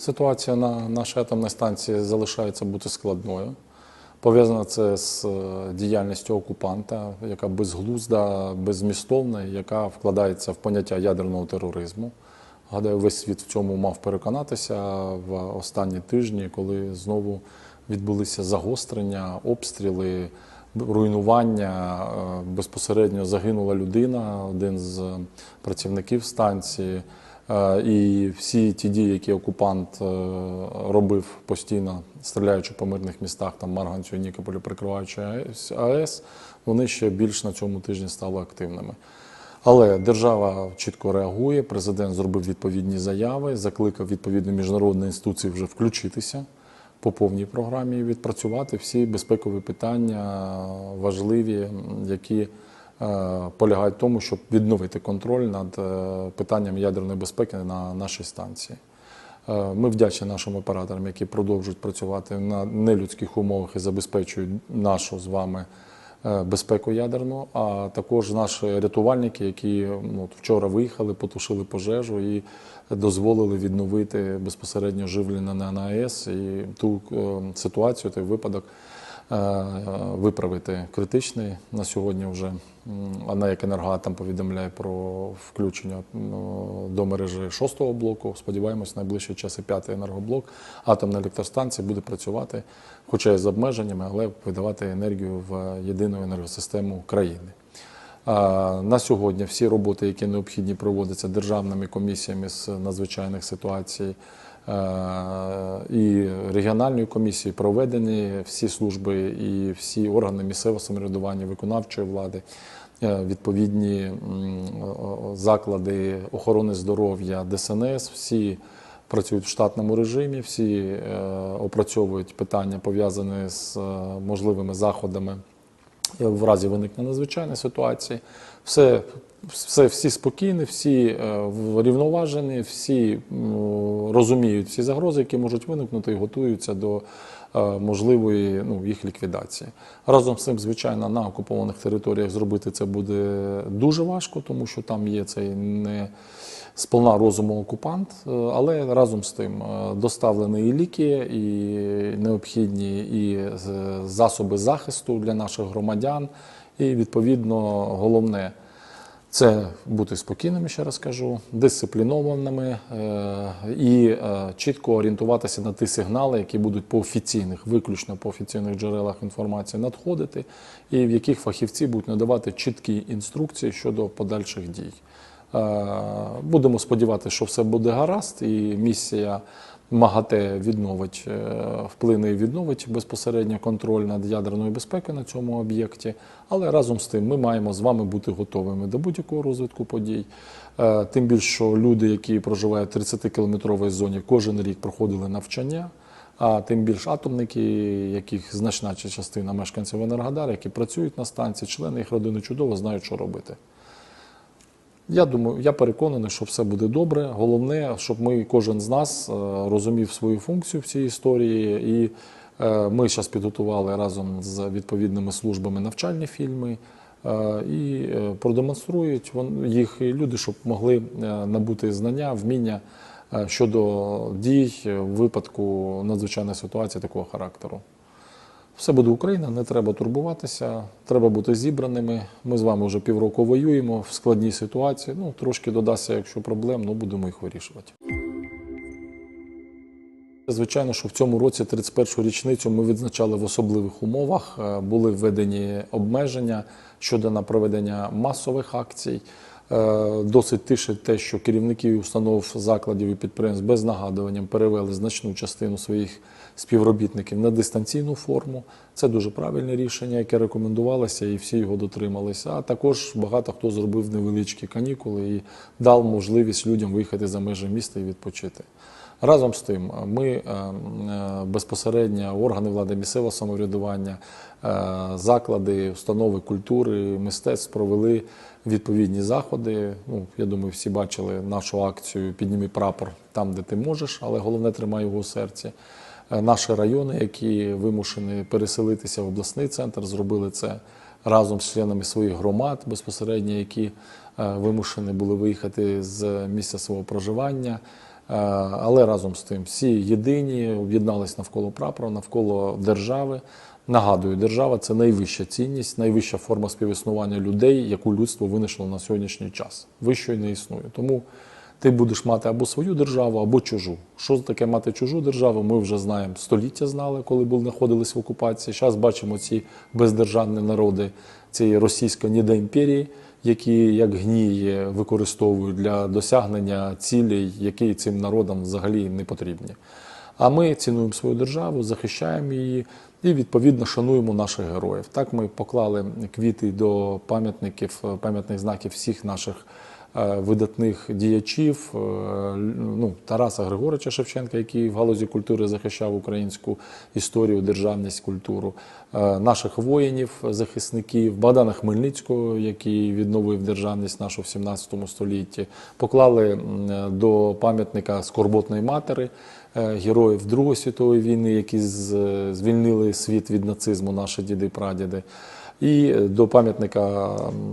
Ситуація на нашій атомній станції залишається бути складною. Пов'язано це з е, діяльністю окупанта, яка безглузда, беззмістовна, яка вкладається в поняття ядерного тероризму. Гадаю, весь світ в цьому мав переконатися в останні тижні, коли знову відбулися загострення, обстріли, руйнування. Е, Безпосередньо загинула людина, один з працівників станції. І всі ті дії, які окупант е, робив постійно, стріляючи по мирних містах, там Марганцю і Нікополі, прикриваючи АЕС- вони ще більш на цьому тижні стали активними. Але держава чітко реагує. Президент зробив відповідні заяви, закликав відповідні міжнародні інституції вже включитися по повній програмі і відпрацювати всі безпекові питання важливі, які полягають в тому, щоб відновити контроль над е, питанням ядерної безпеки на нашій станції. Е, Ми вдячні нашим операторам, які продовжують працювати на нелюдських умовах і забезпечують нашу з вами е, безпеку ядерну, а також наші рятувальники, які от вчора виїхали, потушили пожежу і дозволили відновити безпосередньо живлення на АЕС і ту е, ситуацію, той випадок е, виправити критичний на сьогодні вже. М, як енергоатом повідомляє про включення до мережі шостого блоку. Сподіваємось, найближчий час і п'ятий енергоблок. Атомна електростанція буде працювати, хоча й з обмеженнями, але видавати енергію в єдину енергосистему країни. На сьогодні всі роботи, які необхідні, проводяться державними комісіями з надзвичайних ситуацій е, і регіональної комісії, проведені всі служби і всі органи місцевого самоврядування, виконавчої влади, е, відповідні заклади охорони здоров'я, ДСНС, всі працюють в штатному режимі, всі е, опрацьовують питання пов'язані з е, можливими заходами в разі виникнення надзвичайної ситуації. Все, все, всі спокійні, всі е, врівноважені, всі розуміють всі загрози, які можуть виникнути, і готуються до е, можливої ну, їх ліквідації. Разом з цим, звичайно, на окупованих територіях зробити це буде дуже важко, тому що там є цей не сповна розуму окупант, е, але разом з тим доставлені і ліки, і необхідні і засоби захисту для наших громадян. І відповідно головне це бути спокійними, ще раз кажу, дисциплінованими е, і е, чітко орієнтуватися на ті сигнали, які будуть по офіційних, виключно по офіційних джерелах інформації надходити, і в яких фахівці будуть надавати чіткі інструкції щодо подальших дій. Е, Будемо сподіватися, що все буде гаразд, і місія МАГАТЕ відновить, е, вплине і відновить безпосередньо контроль над ядерною безпекою на цьому об'єкті. Але разом з тим ми маємо з вами бути готовими до будь-якого розвитку подій. Е, Тим більше, що люди, які проживають в 30-кілометровій зоні, кожен рік проходили навчання. А тим більше атомники, яких значна частина мешканців Енергодара, які працюють на станції, члени їх родини чудово знають, що робити. Я думаю, я переконаний, що все буде добре. Головне, щоб ми, кожен з нас е, розумів свою функцію в цій історії. І е, ми зараз підготували разом з відповідними службами навчальні фільми. е, І продемонструють їх і люди, щоб могли набути знання, вміння щодо дій в випадку надзвичайної ситуації такого характеру. Все буде Україна, не треба турбуватися, треба бути зібраними. Ми з вами вже півроку воюємо в складній ситуації. Ну, трошки додасться, якщо проблем, ну будемо їх вирішувати. Звичайно, що в цьому році 31-ю річницю ми відзначали в особливих умовах. Е, Були введені обмеження щодо на проведення масових акцій. Е, Досить тишить те, що керівники установ закладів і підприємств без нагадуванням перевели значну частину своїх співробітників на дистанційну форму. Це дуже правильне рішення, яке рекомендувалося, і всі його дотрималися. А також багато хто зробив невеличкі канікули і дав можливість людям виїхати за межі міста і відпочити. Разом з тим, ми е, е, безпосередньо органи влади місцевого самоврядування, е, заклади, установи культури, мистецтв провели відповідні заходи. Ну, я думаю, всі бачили нашу акцію Підніми прапор там, де ти можеш, але головне тримай його у серці. Наші райони, які вимушені переселитися в обласний центр, зробили це разом з членами своїх громад безпосередньо, які вимушені були виїхати з місця свого проживання. Е, Але разом з тим всі єдині об'єднались навколо прапора, навколо держави. Нагадую, держава це найвища цінність, найвища форма співіснування людей, яку людство винайшло на сьогоднішній час. Вищої не існує. Тому ти будеш мати або свою державу, або чужу. Що таке мати чужу державу? Ми вже знаємо століття знали, коли були знаходились в окупації. Зараз бачимо ці бездержавні народи цієї російської ніде імперії, які як гнії використовують для досягнення цілей, які цим народам взагалі не потрібні. А ми цінуємо свою державу, захищаємо її і відповідно шануємо наших героїв. Так ми поклали квіти до пам'ятників, пам'ятних знаків всіх наших видатних діячів. е, Ну, Тараса Григоровича Шевченка, який в галузі культури захищав українську історію, державність, культуру, е, наших воїнів, захисників, Богдана Хмельницького, який відновив державність нашу в 17 столітті. Поклали е, до пам'ятника скорботної матері е, героїв Другої світової війни, які звільнили світ від нацизму, наші діди прадіди. І до пам'ятника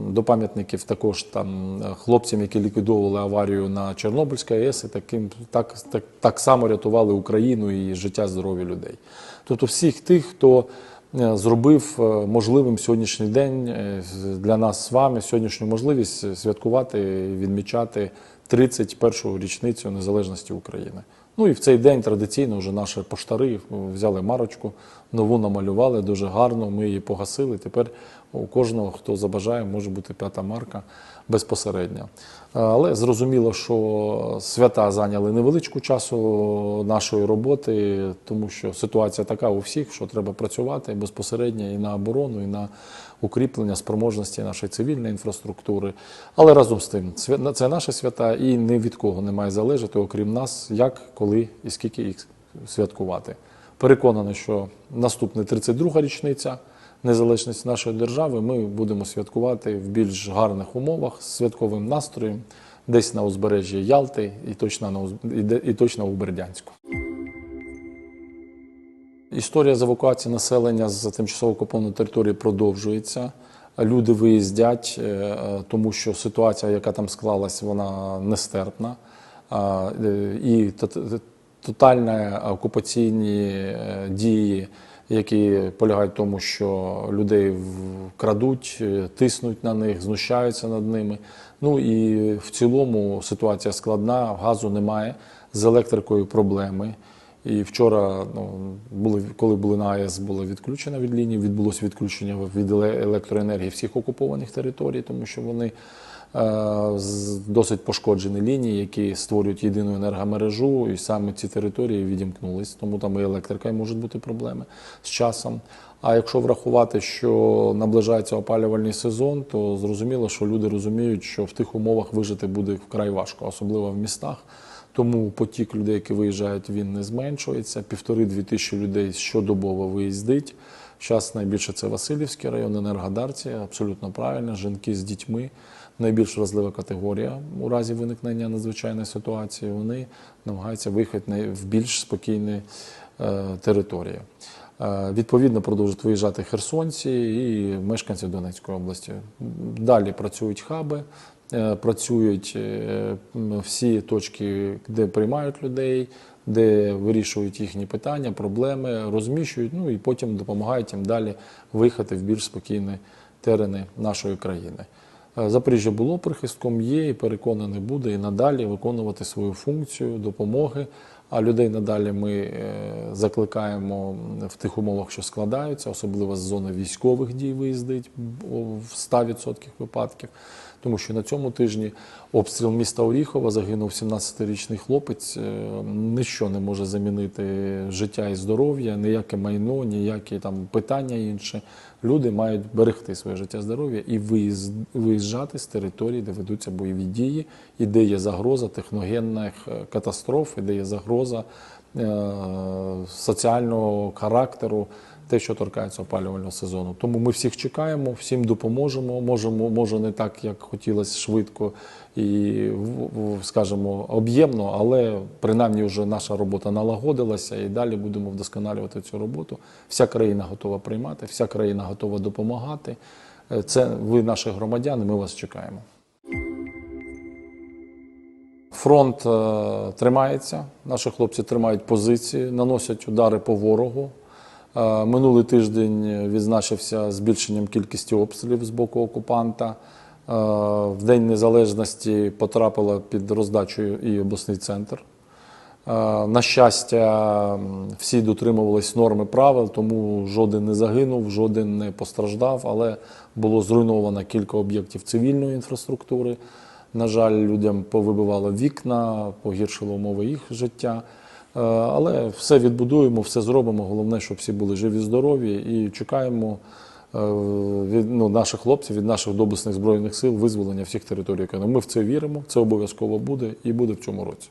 до пам'ятників також там е, хлопцям, які ліквідовували аварію на Чорнобильській АЕС, і таким так, так, так само рятували Україну і життя здоров'я людей. Тобто всіх тих, хто е, зробив е, можливим сьогоднішній день е, для нас з вами сьогоднішню можливість святкувати, відмічати 31-ту річницю незалежності України. Ну і в цей день традиційно вже наші поштари взяли марочку, нову намалювали дуже гарно. Ми її погасили. Тепер у кожного, хто забажає, може бути п'ята марка безпосередньо. Але зрозуміло, що свята зайняли невеличку часу нашої роботи, тому що ситуація така у всіх, що треба працювати безпосередньо і на оборону, і на укріплення спроможності нашої цивільної інфраструктури. Але разом з тим, це наші свята, і ні від кого не має залежати, окрім нас, як, коли і скільки їх святкувати. Переконаний, що наступна 32-га річниця незалежності нашої держави ми будемо святкувати в більш гарних умовах з святковим настроєм, десь на узбережжі Ялти і точно на і точно у Бердянську. Історія з евакуації населення з тимчасово окупованої території продовжується. Люди виїздять, е, е, тому що ситуація, яка там склалась, вона нестерпна. Е, І тот- тотальні окупаційні дії, які полягають в тому, що людей крадуть, е, тиснуть на них, знущаються над ними. Ну і в цілому ситуація складна, газу немає, з електрикою проблеми. І вчора, ну, були, коли були на АЕС, було відключено від лінії, відбулося відключення від електроенергії всіх окупованих територій, тому що вони досить пошкоджені лінії, які створюють єдину енергомережу, і саме ці території відімкнулись, тому там і електрика і можуть бути проблеми з часом. А якщо врахувати, що наближається опалювальний сезон, то зрозуміло, що люди розуміють, що в тих умовах вижити буде вкрай важко, особливо в містах. Тому потік людей, які виїжджають, він не зменшується. Півтори-дві тисячі людей щодобово виїздить. Зараз найбільше це Васильівський район, Енергодарці, абсолютно правильно. Жінки з дітьми найбільш вразлива категорія у разі виникнення надзвичайної ситуації. Вони намагаються виїхати в більш спокійні е, території. Е, Відповідно, продовжують виїжджати херсонці і мешканці Донецької області. Далі працюють хаби, е, працюють всі точки, де приймають людей, де вирішують їхні питання, проблеми, розміщують, ну і потім допомагають їм далі виїхати в більш спокійні терени нашої країни. Е, Запоріжжя було прихистком, є і переконаний буде і надалі виконувати свою функцію допомоги. А людей надалі ми е, закликаємо в тих умовах, що складаються, особливо з зони військових дій виїздить в 100% випадків. Тому що на цьому тижні обстріл міста Оріхова загинув 17-річний хлопець. Е, Ніщо не може замінити життя і здоров'я, ніяке майно, ніякі там питання інші. Люди мають берегти своє життя здоров'я і виїжджати з території, де ведуться бойові дії, і де є загроза техногенних е, катастроф, і де є загроза е, соціального характеру, те, що торкається опалювального сезону. Тому ми всіх чекаємо, всім допоможемо. Можемо, може не так, як хотілося швидко і скажімо, об'ємно, але принаймні вже наша робота налагодилася, і далі будемо вдосконалювати цю роботу. Вся країна готова приймати, вся країна готова допомагати. Е, Це ви наші громадяни. Ми вас чекаємо. Фронт е, тримається, наші хлопці тримають позиції, наносять удари по ворогу. Е, Минулий тиждень відзначився збільшенням кількості обстрілів з боку окупанта. Е, В День Незалежності потрапила під роздачу і обласний центр. Е, На щастя, всі дотримувались норми правил, тому жоден не загинув, жоден не постраждав, але було зруйновано кілька об'єктів цивільної інфраструктури. На жаль, людям повибивало вікна, погіршило умови їх життя. Е, Але все відбудуємо, все зробимо. Головне, щоб всі були живі, здорові і чекаємо е, від ну, наших хлопців, від наших доблесних збройних сил визволення всіх територій України. Ми в це віримо, це обов'язково буде і буде в цьому році.